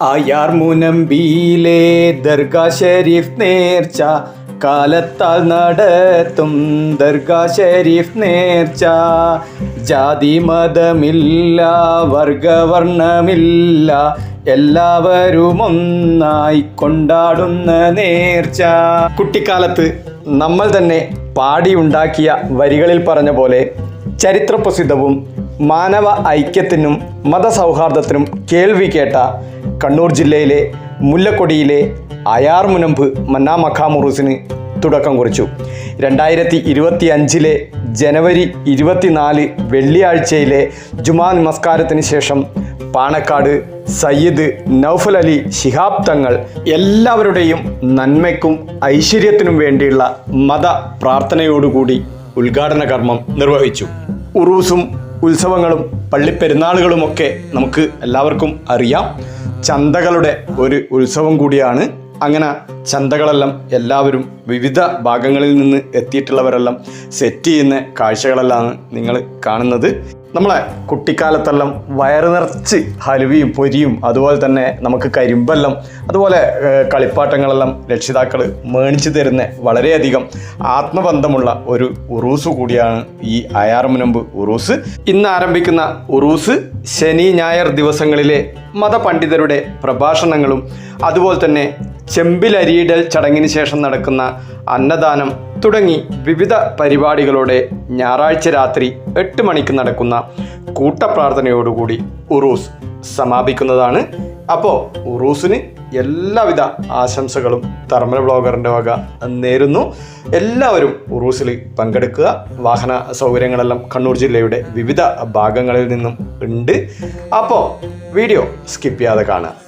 ആയാർ മുനമ്പിയിലെ ദർഗാ ഷെരീഫ് നേർച്ച കാലത്താൽ നടത്തും ദർഗാ ഷെരീഫ് നേർച്ച. ജാതി മതമില്ല വർഗവർണമില്ല എല്ലാവരും ഒന്നായി കൊണ്ടാടുന്ന നേർച്ച. കുട്ടിക്കാലത്ത് നമ്മൾ തന്നെ പാടിയുണ്ടാക്കിയ വരികളിൽ പറഞ്ഞ പോലെ ചരിത്രപ്രസിദ്ധവും മാനവ ഐക്യത്തിനും മതസൗഹാർദ്ദത്തിനും കേൾവി കേട്ട കണ്ണൂർ ജില്ലയിലെ മുല്ലക്കൊടിയിലെ അയാർ മുനമ്പ് മന്നാ മഖാമുറൂസിന് തുടക്കം കുറിച്ചു. രണ്ടായിരത്തി ഇരുപത്തി അഞ്ചിലെ ജനുവരി ഇരുപത്തിനാല് വെള്ളിയാഴ്ചയിലെ ജുമാ നമസ്കാരത്തിന് ശേഷം പാണക്കാട് സയ്യിദ് നൗഫൽ അലി ശിഹാബ് തങ്ങൾ എല്ലാവരുടെയും നന്മയ്ക്കും ഐശ്വര്യത്തിനും വേണ്ടിയുള്ള മത പ്രാർത്ഥനയോടുകൂടി ഉദ്ഘാടന കർമ്മം നിർവഹിച്ചു. ഉറൂസും ഉത്സവങ്ങളും പള്ളിപ്പെരുന്നാളുകളുമൊക്കെ നമുക്ക് എല്ലാവർക്കും അറിയാം. ചന്തകളുടെ ഒരു ഉത്സവം കൂടിയാണ്. അങ്ങനെ ചന്തകളെല്ലാം എല്ലാവരും വിവിധ ഭാഗങ്ങളിൽ നിന്ന് എത്തിയിട്ടുള്ളവരെല്ലാം സെറ്റ് ചെയ്യുന്ന കാഴ്ചകളെല്ലാം നിങ്ങൾ കാണുന്നത്. നമ്മളെ കുട്ടിക്കാലത്തെല്ലാം വയറ് നിറച്ച് ഹലുവയും പൊരിയും അതുപോലെ തന്നെ നമുക്ക് കരിമ്പെല്ലാം അതുപോലെ കളിപ്പാട്ടങ്ങളെല്ലാം രക്ഷിതാക്കൾ മേണിച്ചു തരുന്ന വളരെയധികം ആത്മബന്ധമുള്ള ഒരു ഉറൂസ് കൂടിയാണ് ഈ അയാർമുനമ്പ് ഉറൂസ്. ഇന്ന് ആരംഭിക്കുന്ന ഉറൂസ് ശനി ഞായർ ദിവസങ്ങളിലെ മതപണ്ഡിതരുടെ പ്രഭാഷണങ്ങളും അതുപോലെ തന്നെ ചെമ്പിലരിയിടൽ ചടങ്ങിന് ശേഷം നടക്കുന്ന അന്നദാനം തുടങ്ങി വിവിധ പരിപാടികളോടെ ഞായറാഴ്ച രാത്രി എട്ട് മണിക്ക് നടക്കുന്ന കൂട്ടപ്രാർത്ഥനയോടുകൂടി ഉറൂസ് സമാപിക്കുന്നതാണ്. അപ്പോൾ ഉറൂസിന് എല്ലാവിധ ആശംസകളും തെർമൽ ബ്ലോഗറിന്റെ വക നേരുന്നു. എല്ലാവരും ഉറൂസിൽ പങ്കെടുക്കുക. വാഹന സൗകര്യങ്ങളെല്ലാം കണ്ണൂർ ജില്ലയുടെ വിവിധ ഭാഗങ്ങളിൽ നിന്നും ഉണ്ട്. അപ്പോൾ വീഡിയോ സ്കിപ്പ് ചെയ്യാതെ കാണുക.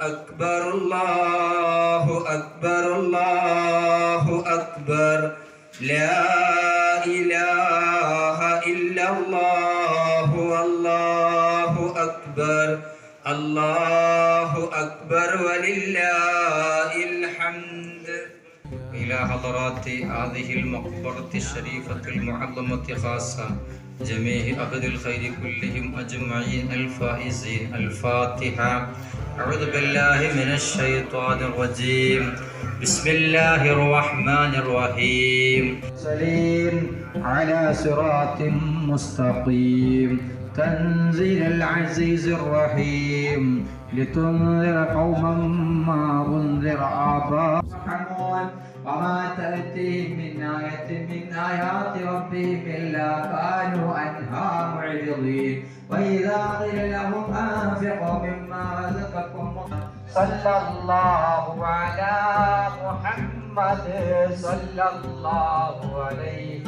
أكبر الله أكبر الله أكبر لا إله إلا الله والله أكبر الله أكبر ولله الحمد. إلى حضرات هذه المقبرة الشريفة المعظمة خاصة. جميع أهل الخير كلهم أجمعين. الفائزين. الفاتحة. أعوذ بالله من الشيطان الرجيم. بسم الله الرحمن الرحيم. سليم على صراط مستقيم. تنزيل العزيز الرحيم. لتنذر قوما ما أنذر آباءهم. وما تأتيهم من آية من آيات ربهم إلا كانوا عنها معرضين. وإذا قيل لهم أنفقوا مما رزقكم. صلى الله على محمد. صلى الله عليه